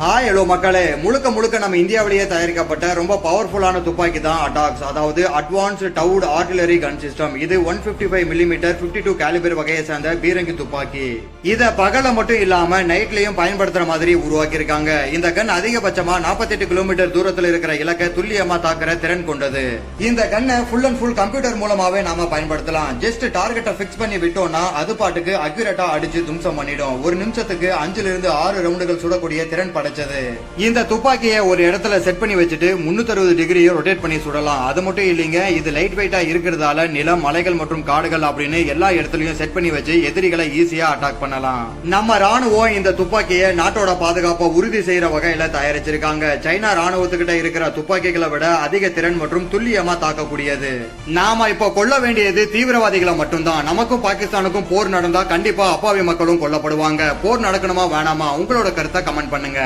Hi hello மக்களே. முழுக்க முழுக்க நம்ம இந்தியாவிலேயே தயாரிக்கப்பட்ட ரொம்ப பவர்ஃபுல்லான துப்பாக்கி தான் அட்டாக்ஸ் அதாவது advanced towed artillery gun system இது one fifty five millimetre fifty two calibre வகையை சேர்ந்த பீரங்கி துப்பாக்கி. இதை பகல மட்டும் இல்லாம நைட்லயும் பயன்படுத்துற மாதிரி உருவாக்கி இருக்காங்க இந்த கன் அதிகபட்சமா 48 கிலோமீட்டர் தூரத்தில் இருக்கிற இலக்கை துல்லியமா தாக்குற திறன் கொண்டது. இந்த கண்ணை ஃபுல் அண்ட் ஃபுல் கம்ப்யூட்டர் மூலமாவே நாம பயன்படுத்தலாம். ஜஸ்ட் டார்கெட்டை ஃபிக்ஸ் பண்ணி விட்டோம்னா அது பாட்டுக்கு அக்யூரேட்டா அடிச்சு தும்சம் பண்ணிடும். ஒரு நிமிஷத்துக்கு அஞ்சுல இருந்து ஆறு ரவுண்டுகள் சுடக்கூடிய திறன் கிடைச்சது இந்த துப்பாக்கியை ஒரு இடத்துல செட் பண்ணி வச்சுட்டு 360 டிகிரியை ரொட்டேட் பண்ணி சுடலாம். அது மட்டும் இல்லைங்க இது லைட் வெயிட்டா இருக்கிறதால நிலம் மலைகள் மற்றும் காடுகள் அப்படின்னு எல்லா இடத்துலயும் செட் பண்ணி வச்சு எதிரிகளை ஈஸியா அட்டாக் பண்ணலாம். நம்ம ராணுவம் இந்த துப்பாக்கியை நாட்டோட பாதுகாப்பை உறுதி செய்யற வகையில தயாரிச்சிருக்காங்க. சைனா ராணுவத்துக்கிட்ட இருக்கிற துப்பாக்கிகளை விட அதிக திறன் மற்றும் துல்லியமா தாக்கக்கூடியது. நாம இப்போ கொல்ல வேண்டியது தீவிரவாதிகளை மட்டும்தான். நமக்கும் பாகிஸ்தானுக்கும் போர் நடந்தா கண்டிப்பா அப்பாவி மக்களும் கொல்லப்படுவாங்க. போர் நடக்கணுமா வேணாமா? உங்களோட கருத்தை கமெண்ட் பண்ணுங்க.